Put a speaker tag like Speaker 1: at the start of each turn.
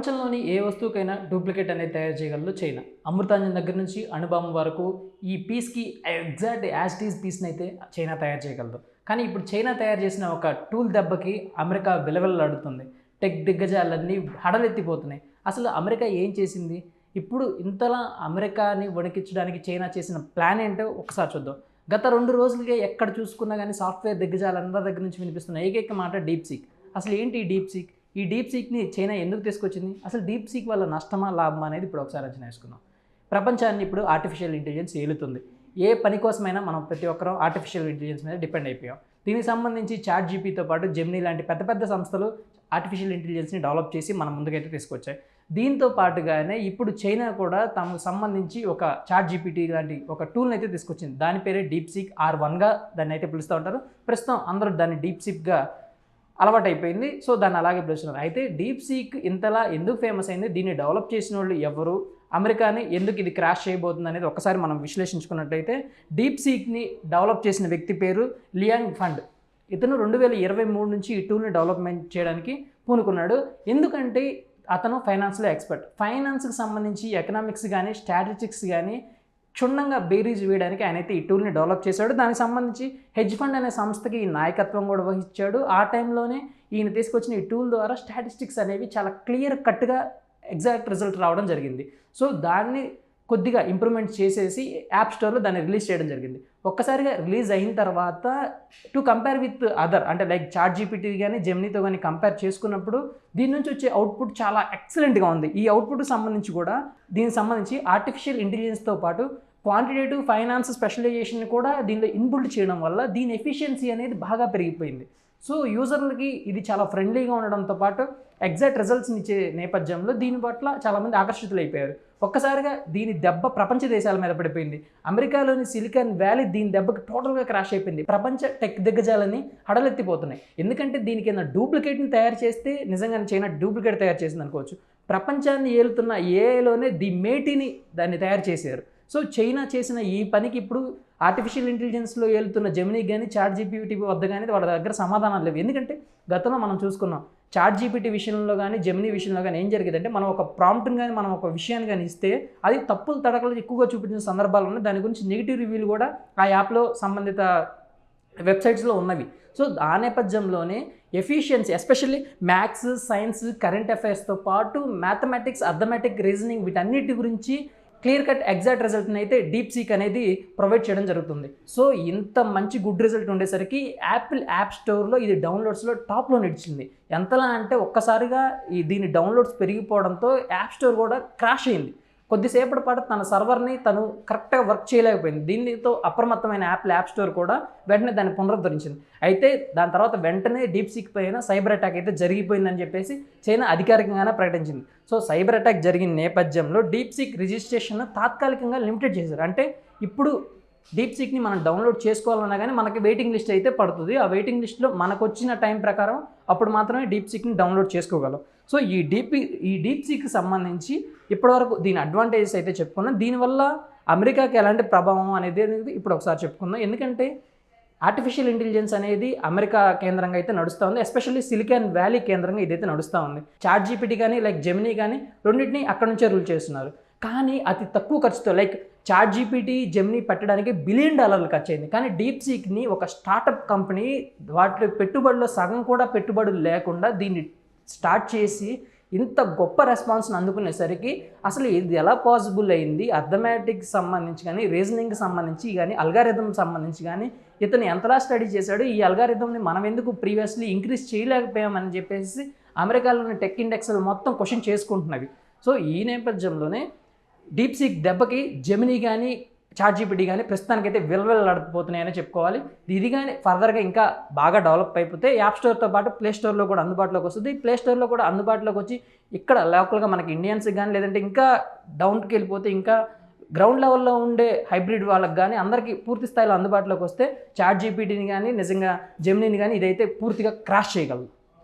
Speaker 1: ప్రపంచంలోని ఏ వస్తువుకైనా డూప్లికేట్ అనేది తయారు చేయగలదు చైనా. అమృతాంజన్ దగ్గర నుంచి అణుబాంబు వరకు ఈ పీస్కి ఎగ్జాక్ట్ యాజ్ ఈజ్ పీస్ని అయితే చైనా తయారు చేయగలదు. కానీ ఇప్పుడు చైనా తయారు చేసిన ఒక టూల్ దెబ్బకి అమెరికా విలవిల్లాడుతుంది. టెక్ దిగ్గజాలన్నీ హడలెత్తిపోతున్నాయి. అసలు అమెరికా ఏం చేసింది? ఇప్పుడు ఇంతలా అమెరికాని వణికించడానికి చైనా చేసిన ప్లాన్ ఏంటో ఒకసారి చూద్దాం. గత రెండు రోజులుగా ఎక్కడ చూసుకున్నా కానీ సాఫ్ట్వేర్ దిగ్గజాలందరి దగ్గర నుంచి వినిపిస్తున్న ఏకైక మాట డీప్ సీక్. అసలు ఏంటి ఈ డీప్ సీక్? ఈ డీప్ సీక్ని చైనా ఎందుకు తీసుకొచ్చింది? అసలు డీప్ సీక్ వల్ల నష్టమా లాభమా అనేది ఇప్పుడు ఒకసారి అంచనా వేసుకుందాం. ప్రపంచాన్ని ఇప్పుడు ఆర్టిఫిషియల్ ఇంటెలిజెన్స్ ఏలుతుంది. ఏ పని కోసమైనా మనం ప్రతి ఒక్కరం ఆర్టిఫిషియల్ ఇంటెలిజెన్స్ మీద డిపెండ్ అయిపోయాం. దీనికి సంబంధించి చాట్ జీపీతో పాటు జెమినీ లాంటి పెద్ద పెద్ద సంస్థలు ఆర్టిఫిషియల్ ఇంటెలిజెన్స్ని డెవలప్ చేసి మన ముందుకైతే తీసుకొచ్చాయి. దీంతో పాటుగానే ఇప్పుడు చైనా కూడా తమకు సంబంధించి ఒక చాట్ జీపీటీ లాంటి ఒక టూల్ని అయితే తీసుకొచ్చింది. దాని పేరే డీప్ సీక్ ఆర్ వన్గా దాన్ని అయితే పిలుస్తూ ఉంటారు. ప్రస్తుతం అందరూ దాన్ని డీప్ సీక్గా అలవాటు అయిపోయింది సో దాన్ని అలాగే పిలుస్తున్నారు. అయితే డీప్ సీక్ ఇంతలా ఎందుకు ఫేమస్ అయింది? దీన్ని డెవలప్ చేసిన వాళ్ళు ఎవరు? అమెరికాని ఎందుకు ఇది క్రాష్ చేయబోతుంది అనేది ఒకసారి మనం విశ్లేషించుకున్నట్టయితే డీప్ సీక్ని డెవలప్ చేసిన వ్యక్తి పేరు లియాంగ్ ఫండ్. ఇతను రెండు వేల ఇరవై మూడు నుంచి ఈ టూల్ని డెవలప్మెంట్ చేయడానికి పూనుకున్నాడు. ఎందుకంటే అతను ఫైనాన్స్లో ఎక్స్పర్ట్. ఫైనాన్స్కి సంబంధించి ఎకనామిక్స్ కానీ స్ట్రాటజిక్స్ కానీ క్షుణ్ణంగా బేరీజ్ వేయడానికి ఆయన అయితే ఈ టూల్ని డెవలప్ చేశాడు. దానికి సంబంధించి హెడ్జ్ ఫండ్ అనే సంస్థకి ఈ నాయకత్వం కూడా వహించాడు. ఆ టైంలోనే ఈయన తీసుకొచ్చిన ఈ టూల్ ద్వారా స్టాటిస్టిక్స్ అనేవి చాలా క్లియర్ కట్గా ఎగ్జాక్ట్ రిజల్ట్ రావడం జరిగింది. సో దాన్ని కొద్దిగా ఇంప్రూవ్మెంట్ చేసేసి యాప్ స్టోర్లో దాన్ని రిలీజ్ చేయడం జరిగింది. ఒక్కసారిగా రిలీజ్ అయిన తర్వాత టు కంపేర్ విత్ అదర్ అంటే లైక్ చార్ట్ జీపీటీ కానీ జెమ్నీతో కానీ కంపేర్ చేసుకున్నప్పుడు దీని నుంచి వచ్చే అవుట్పుట్ చాలా ఎక్సలెంట్గా ఉంది. ఈ అవుట్పుట్కి సంబంధించి కూడా దీనికి సంబంధించి ఆర్టిఫిషియల్ ఇంటెలిజెన్స్తో పాటు క్వాంటిటేటివ్ ఫైనాన్స్ స్పెషలైజేషన్ కూడా దీనిలో ఇన్బుల్ట్ చేయడం వల్ల దీని ఎఫిషియన్సీ అనేది బాగా పెరిగిపోయింది. సో యూజర్లకి ఇది చాలా ఫ్రెండ్లీగా ఉండడంతో పాటు ఎగ్జాక్ట్ రిజల్ట్స్ని ఇచ్చే నేపథ్యంలో దీని పట్ల చాలామంది ఆకర్షితులైపోయారు ఒక్కసారిగా దీని దెబ్బ ప్రపంచ దేశాల మీద పడిపోయింది. అమెరికాలోని సిలికాన్ వ్యాలీ దీని దెబ్బకి టోటల్గా క్రాష్ అయిపోయింది. ప్రపంచ టెక్ దిగ్గజాలని హడలెత్తిపోతున్నాయి. ఎందుకంటే దీనికి ఏదైనా డూప్లికేట్ని తయారు చేస్తే నిజంగానే చైనా డూప్లికేట్ తయారు చేసింది అనుకోవచ్చు. ప్రపంచాన్ని ఏలుతున్న ఏఐలోనే ది మేటిని దాన్ని తయారు చేశారు. సో చైనా చేసిన ఈ పనికి ఇప్పుడు ఆర్టిఫిషియల్ ఇంటెలిజెన్స్లో వెళ్తున్న జెమినీ కానీ చాట్ జీపీటీ వద్ద కానీ వాళ్ళ దగ్గర సమాధానాలు లేవు. ఎందుకంటే గతంలో మనం చూసుకున్నాం చాట్ జీపీటీ విషయంలో కానీ జెమినీ విషయంలో కానీ ఏం జరిగిందంటే మనం ఒక ప్రాంప్ట్ని కానీ మనం ఒక విషయాన్ని కానీ ఇస్తే అది తప్పులు తడకలు ఎక్కువగా చూపించిన సందర్భాలు ఉన్నాయి. దాని గురించి నెగిటివ్ రివ్యూలు కూడా ఆ యాప్లో సంబంధిత వెబ్సైట్స్లో ఉన్నవి. సో ఆ నేపథ్యంలోనే efficiency especially maths science current అఫైర్స్తో పాటు మ్యాథమెటిక్స్ అర్థమెటిక్ రీజనింగ్ వీటన్నిటి గురించి క్లియర్ కట్ ఎగ్జాక్ట్ రిజల్ట్ని అయితే డీప్ సీక్ అనేది ప్రొవైడ్ చేయడం జరుగుతుంది. సో ఇంత మంచి గుడ్ రిజల్ట్ ఉండేసరికి యాపిల్ యాప్ స్టోర్లో ఇది డౌన్లోడ్స్లో టాప్లో నిలిచింది. ఎంతలా అంటే ఒక్కసారిగా ఈ దీని డౌన్లోడ్స్ పెరిగిపోవడంతో యాప్ స్టోర్ కూడా క్రాష్ అయింది. కొద్దిసేపటి పాటు తన సర్వర్ని తను కరెక్ట్గా వర్క్ చేయలేకపోయింది. దీనితో అప్రమత్తమైన యాప్ల యాప్ స్టోర్ కూడా వెంటనే దాన్ని పునరుద్ధరించింది. అయితే దాని తర్వాత వెంటనే డీప్ సిక్ పైన సైబర్ అటాక్ అయితే జరిగిపోయిందని చెప్పేసి చైనా అధికారికంగానే ప్రకటించింది. సో సైబర్ అటాక్ జరిగిన నేపథ్యంలో డీప్ సిక్ రిజిస్ట్రేషన్ తాత్కాలికంగా లిమిటెడ్ చేశారు. అంటే ఇప్పుడు డీప్ సిక్ని మనం డౌన్లోడ్ చేసుకోవాలన్నా కానీ మనకి వెయిటింగ్ లిస్ట్ అయితే పడుతుంది. ఆ వెయిటింగ్ లిస్ట్లో మనకు వచ్చిన టైం ప్రకారం అప్పుడు మాత్రమే డీప్ సిక్ని డౌన్లోడ్ చేసుకోగలం. సో ఈ డీప్ ఈ డీప్ సీకి సంబంధించి ఇప్పటివరకు దీని అడ్వాంటేజెస్ అయితే చెప్పుకున్నాం. దీనివల్ల అమెరికాకి ఎలాంటి ప్రభావం అనేది అనేది ఇప్పుడు ఒకసారి చెప్పుకుందాం. ఎందుకంటే ఆర్టిఫిషియల్ ఇంటెలిజెన్స్ అనేది అమెరికా కేంద్రంగా అయితే నడుస్తూ ఉంది. ఎస్పెషల్లీ సిలికాన్ వ్యాలీ కేంద్రంగా ఇదైతే నడుస్తూ ఉంది. చాట్ జీపీటీ కానీ లైక్ జెమినీ కానీ రెండింటిని అక్కడ నుంచే రూల్ చేస్తున్నారు. కానీ అతి తక్కువ ఖర్చుతో లైక్ చాట్ జీపీటీ జెమినీ పెట్టడానికి బిలియన్ డాలర్లు ఖర్చు అయింది కానీ డీప్ సీక్ని ఒక స్టార్టప్ కంపెనీ వాటి పెట్టుబడిలో సగం కూడా పెట్టుబడులు లేకుండా దీన్ని స్టార్ట్ చేసి ఇంత గొప్ప రెస్పాన్స్ని అందుకునేసరికి అసలు ఇది ఎలా పాసిబుల్ అయింది? అర్థమెటిక్కి సంబంధించి కానీ రీజనింగ్కి సంబంధించి కానీ అల్గారిథం సంబంధించి కానీ ఇతను ఎంతలా స్టడీ చేశాడు? ఈ అల్గారిథంని మనం ఎందుకు ప్రీవియస్లీ ఇంక్రీజ్ చేయలేకపోయామని చెప్పేసి అమెరికాలోని టెక్ ఇండెక్స్లు మొత్తం క్వశ్చన్ చేసుకుంటున్నవి. సో ఈ నేపథ్యంలోనే డీప్ సీక్ దెబ్బకి జెమినీ కానీ చాట్ జీపీటీ కానీ ప్రస్తుతానికైతే విలవిలలాడిపోతున్నాయని చెప్పుకోవాలి. ఇది కానీ ఫర్దర్గా ఇంకా బాగా డెవలప్ అయిపోతే యాప్ స్టోర్తో పాటు ప్లే స్టోర్లో కూడా అందుబాటులోకి వస్తుంది. ప్లే స్టోర్లో కూడా అందుబాటులోకి వచ్చి ఇక్కడ లోకల్గా మనకి ఇండియన్స్కి కానీ లేదంటే ఇంకా డౌన్కి వెళ్ళిపోతే ఇంకా గ్రౌండ్ లెవెల్లో ఉండే హైబ్రిడ్ వాళ్ళకి కానీ అందరికీ పూర్తి స్థాయిలో అందుబాటులోకి వస్తే చాట్ జీపీటీని కానీ నిజంగా జెమినీని కానీ ఇదైతే పూర్తిగా క్రాష్ చేయగలదు.